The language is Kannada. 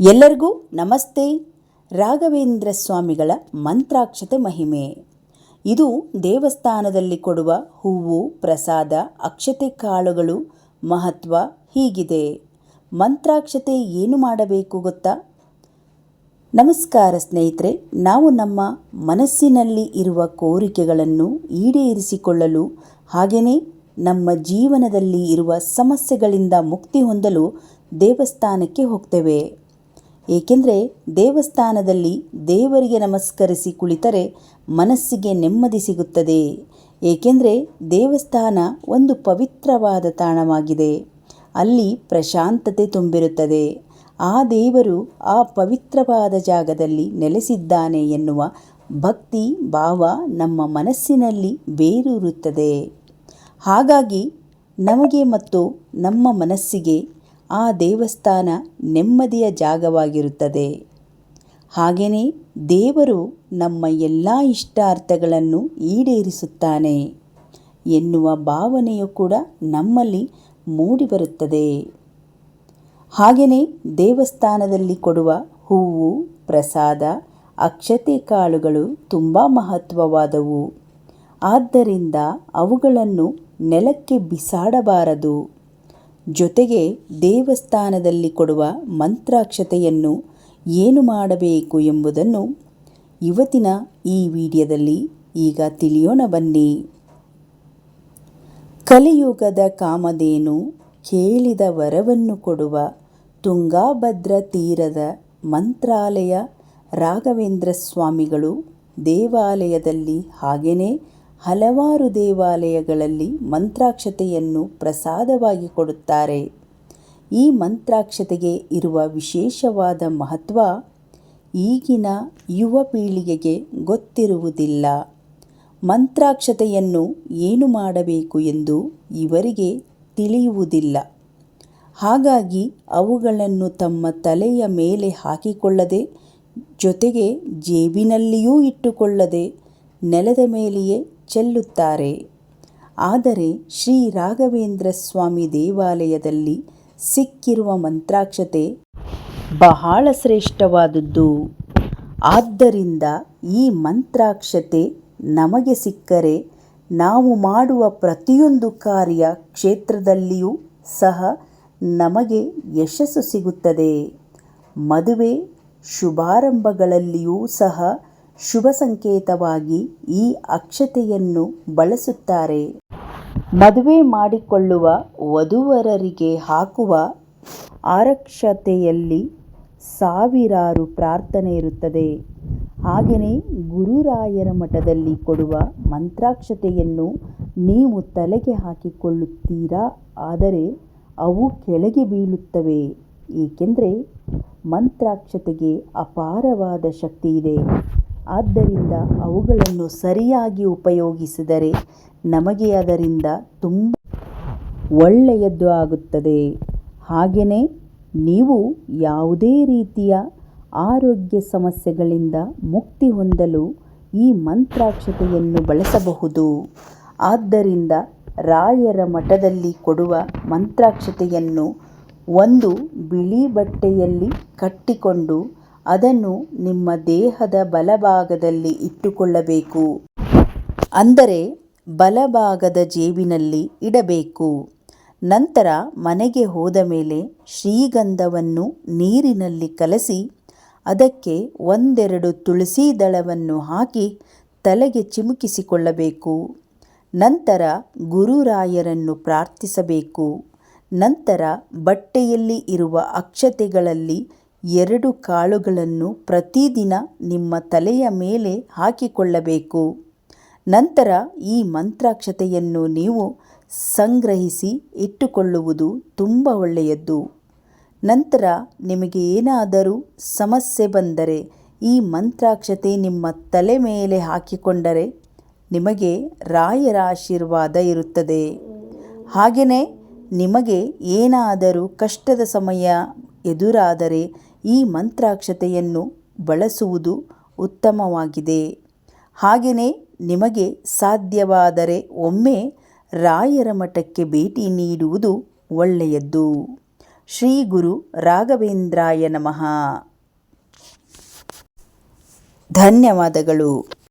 ಎಲ್ಲರಿಗೂ ನಮಸ್ತೆ. ರಾಘವೇಂದ್ರ ಸ್ವಾಮಿಗಳ ಮಂತ್ರಾಕ್ಷತೆ ಮಹಿಮೆ. ಇದು ದೇವಸ್ಥಾನದಲ್ಲಿ ಕೊಡುವ ಹೂವು, ಪ್ರಸಾದ, ಅಕ್ಷತೆ ಕಾಳುಗಳು, ಮಹತ್ವ ಹೀಗಿದೆ. ಮಂತ್ರಾಕ್ಷತೆ ಏನು ಮಾಡಬೇಕು ಗೊತ್ತಾ? ನಮಸ್ಕಾರ ಸ್ನೇಹಿತರೆ, ನಾವು ನಮ್ಮ ಮನಸ್ಸಿನಲ್ಲಿ ಇರುವ ಕೋರಿಕೆಗಳನ್ನು ಈಡೇರಿಸಿಕೊಳ್ಳಲು ಹಾಗೆಯೇ ನಮ್ಮ ಜೀವನದಲ್ಲಿ ಇರುವ ಸಮಸ್ಯೆಗಳಿಂದ ಮುಕ್ತಿ ಹೊಂದಲು ದೇವಸ್ಥಾನಕ್ಕೆ ಹೋಗ್ತೇವೆ. ಏಕೆಂದರೆ ದೇವಸ್ಥಾನದಲ್ಲಿ ದೇವರಿಗೆ ನಮಸ್ಕರಿಸಿ ಕುಳಿತರೆ ಮನಸ್ಸಿಗೆ ನೆಮ್ಮದಿ ಸಿಗುತ್ತದೆ. ಏಕೆಂದರೆ ದೇವಸ್ಥಾನ ಒಂದು ಪವಿತ್ರವಾದ ತಾಣವಾಗಿದೆ. ಅಲ್ಲಿ ಪ್ರಶಾಂತತೆ ತುಂಬಿರುತ್ತದೆ. ಆ ದೇವರು ಆ ಪವಿತ್ರವಾದ ಜಾಗದಲ್ಲಿ ನೆಲೆಸಿದ್ದಾನೆ ಎನ್ನುವ ಭಕ್ತಿ, ಭಾವ ನಮ್ಮ ಮನಸ್ಸಿನಲ್ಲಿ ಬೇರೂರುತ್ತದೆ. ಹಾಗಾಗಿ ನಮಗೆ ಮತ್ತು ನಮ್ಮ ಮನಸ್ಸಿಗೆ ಆ ದೇವಸ್ಥಾನ ನೆಮ್ಮದಿಯ ಜಾಗವಾಗಿರುತ್ತದೆ. ಹಾಗೆಯೇ ದೇವರು ನಮ್ಮ ಎಲ್ಲ ಇಷ್ಟಾರ್ಥಗಳನ್ನು ಈಡೇರಿಸುತ್ತಾನೆ. ಎನ್ನುವ ಭಾವನೆಯು ಕೂಡ ನಮ್ಮಲ್ಲಿ ಮೂಡಿಬರುತ್ತದೆ. ಹಾಗೆಯೇ ದೇವಸ್ಥಾನದಲ್ಲಿ ಕೊಡುವ ಹೂವು, ಪ್ರಸಾದ, ಅಕ್ಷತೆ ಕಾಳುಗಳು ತುಂಬ ಮಹತ್ವವಾದವು. ಆದ್ದರಿಂದ ಅವುಗಳನ್ನು ನೆಲಕ್ಕೆ ಬಿಸಾಡಬಾರದು. ಜೊತೆಗೆ ದೇವಸ್ಥಾನದಲ್ಲಿ ಕೊಡುವ ಮಂತ್ರಾಕ್ಷತೆಯನ್ನು ಏನು ಮಾಡಬೇಕು ಎಂಬುದನ್ನು ಇವತ್ತಿನ ಈ ವಿಡಿಯೋದಲ್ಲಿ ಈಗ ತಿಳಿಯೋಣ ಬನ್ನಿ. ಕಲಿಯುಗದ ಕಾಮಧೇನು ಕೇಳಿದ ವರವನ್ನು ಕೊಡುವ ತುಂಗಾಭದ್ರ ತೀರದ ಮಂತ್ರಾಲಯ ರಾಘವೇಂದ್ರ ಸ್ವಾಮಿಗಳು ದೇವಾಲಯದಲ್ಲಿ ಹಾಗೆಯೇ ಹಲವಾರು ದೇವಾಲಯಗಳಲ್ಲಿ ಮಂತ್ರಾಕ್ಷತೆಯನ್ನು ಪ್ರಸಾದವಾಗಿ ಕೊಡುತ್ತಾರೆ. ಈ ಮಂತ್ರಾಕ್ಷತೆಗೆ ಇರುವ ವಿಶೇಷವಾದ ಮಹತ್ವ ಈಗಿನ ಯುವ ಪೀಳಿಗೆಗೆ ಗೊತ್ತಿರುವುದಿಲ್ಲ. ಮಂತ್ರಾಕ್ಷತೆಯನ್ನು ಏನು ಮಾಡಬೇಕು ಎಂದು ಇವರಿಗೆ ತಿಳಿಯುವುದಿಲ್ಲ. ಹಾಗಾಗಿ ಅವುಗಳನ್ನು ತಮ್ಮ ತಲೆಯ ಮೇಲೆ ಹಾಕಿಕೊಳ್ಳದೆ, ಜೊತೆಗೆ ಜೇಬಿನಲ್ಲಿಯೂ ಇಟ್ಟುಕೊಳ್ಳದೆ, ನೆಲದ ಮೇಲೆಯೇ ಚೆಲ್ಲುತ್ತಾರೆ. ಆದರೆ ಶ್ರೀ ರಾಘವೇಂದ್ರ ಸ್ವಾಮಿ ದೇವಾಲಯದಲ್ಲಿ ಸಿಕ್ಕಿರುವ ಮಂತ್ರಾಕ್ಷತೆ ಬಹಳ ಶ್ರೇಷ್ಠವಾದದ್ದು. ಆದ್ದರಿಂದ ಈ ಮಂತ್ರಾಕ್ಷತೆ ನಮಗೆ ಸಿಕ್ಕರೆ ನಾವು ಮಾಡುವ ಪ್ರತಿಯೊಂದು ಕಾರ್ಯ ಕ್ಷೇತ್ರದಲ್ಲಿಯೂ ಸಹ ನಮಗೆ ಯಶಸ್ಸು ಸಿಗುತ್ತದೆ. ಮದುವೆ, ಶುಭಾರಂಭಗಳಲ್ಲಿಯೂ ಸಹ ಶುಭ ಸಂಕೇತವಾಗಿ ಈ ಅಕ್ಷತೆಯನ್ನು ಬಳಸುತ್ತಾರೆ. ಮದುವೆ ಮಾಡಿಕೊಳ್ಳುವ ವಧುವರರಿಗೆ ಹಾಕುವ ಆರಕ್ಷತೆಯಲ್ಲಿ ಸಾವಿರಾರು ಪ್ರಾರ್ಥನೆ ಇರುತ್ತದೆ. ಹಾಗೆಯೇ ಗುರುರಾಯರ ಮಠದಲ್ಲಿ ಕೊಡುವ ಮಂತ್ರಾಕ್ಷತೆಯನ್ನು ನೀವು ತಲೆಗೆ ಹಾಕಿಕೊಳ್ಳುತ್ತೀರಾ? ಆದರೆ ಅವು ಕೆಳಗೆ ಬೀಳುತ್ತವೆ. ಏಕೆಂದರೆ ಮಂತ್ರಾಕ್ಷತೆಗೆ ಅಪಾರವಾದ ಶಕ್ತಿ ಇದೆ ಆದ್ದರಿಂದ ಅವುಗಳನ್ನು ಸರಿಯಾಗಿ ಉಪಯೋಗಿಸಿದರೆ ನಮಗೆ ಅದರಿಂದ ತುಂಬ ಒಳ್ಳೆಯದು ಆಗುತ್ತದೆ. ಹಾಗೆಯೇ ನೀವು ಯಾವುದೇ ರೀತಿಯ ಆರೋಗ್ಯ ಸಮಸ್ಯೆಗಳಿಂದ ಮುಕ್ತಿ ಹೊಂದಲು ಈ ಮಂತ್ರಾಕ್ಷತೆಯನ್ನು ಬಳಸಬಹುದು. ಆದ್ದರಿಂದ ರಾಯರ ಮಠದಲ್ಲಿ ಕೊಡುವ ಮಂತ್ರಾಕ್ಷತೆಯನ್ನು ಒಂದು ಬಿಳಿ ಬಟ್ಟೆಯಲ್ಲಿ ಕಟ್ಟಿಕೊಂಡು ಅದನ್ನು ನಿಮ್ಮ ದೇಹದ ಬಲಭಾಗದಲ್ಲಿ ಇಟ್ಟುಕೊಳ್ಳಬೇಕು. ಅಂದರೆ ಬಲಭಾಗದ ಜೇಬಿನಲ್ಲಿ ಇಡಬೇಕು. ನಂತರ ಮನೆಗೆ ಹೋದ ಮೇಲೆ ಶ್ರೀಗಂಧವನ್ನು ನೀರಿನಲ್ಲಿ ಕಲಸಿ, ಅದಕ್ಕೆ ಒಂದೆರಡು ತುಳಸಿ ದಳವನ್ನು ಹಾಕಿ ತಲೆಗೆ ಚಿಮುಕಿಸಿಕೊಳ್ಳಬೇಕು. ನಂತರ ಗುರುರಾಯರನ್ನು ಪ್ರಾರ್ಥಿಸಬೇಕು. ನಂತರ ಬಟ್ಟೆಯಲ್ಲಿ ಇರುವ ಅಕ್ಷತೆಗಳಲ್ಲಿ ಎರಡು ಕಾಳುಗಳನ್ನು ಪ್ರತಿದಿನ ನಿಮ್ಮ ತಲೆಯ ಮೇಲೆ ಹಾಕಿಕೊಳ್ಳಬೇಕು. ನಂತರ ಈ ಮಂತ್ರಾಕ್ಷತೆಯನ್ನು ನೀವು ಸಂಗ್ರಹಿಸಿ ಇಟ್ಟುಕೊಳ್ಳುವುದು ತುಂಬ ಒಳ್ಳೆಯದು ನಂತರ ನಿಮಗೆ ಏನಾದರೂ ಸಮಸ್ಯೆ ಬಂದರೆ ಈ ಮಂತ್ರಾಕ್ಷತೆ ನಿಮ್ಮ ತಲೆ ಮೇಲೆ ಹಾಕಿಕೊಂಡರೆ ನಿಮಗೆ ರಾಯರ ಆಶೀರ್ವಾದ ಇರುತ್ತದೆ. ಹಾಗೆಯೇ ನಿಮಗೆ ಏನಾದರೂ ಕಷ್ಟದ ಸಮಯ ಎದುರಾದರೆ ಈ ಮಂತ್ರಾಕ್ಷತೆಯನ್ನು ಬಳಸುವುದು ಉತ್ತಮವಾಗಿದೆ. ಹಾಗೆಯೇ ನಿಮಗೆ ಸಾಧ್ಯವಾದರೆ ಒಮ್ಮೆ ರಾಯರ ಮಠಕ್ಕೆ ಭೇಟಿ ನೀಡುವುದು ಒಳ್ಳೆಯದು. ಶ್ರೀ ಗುರು ರಾಘವೇಂದ್ರಾಯ ನಮಃ. ಧನ್ಯವಾದಗಳು.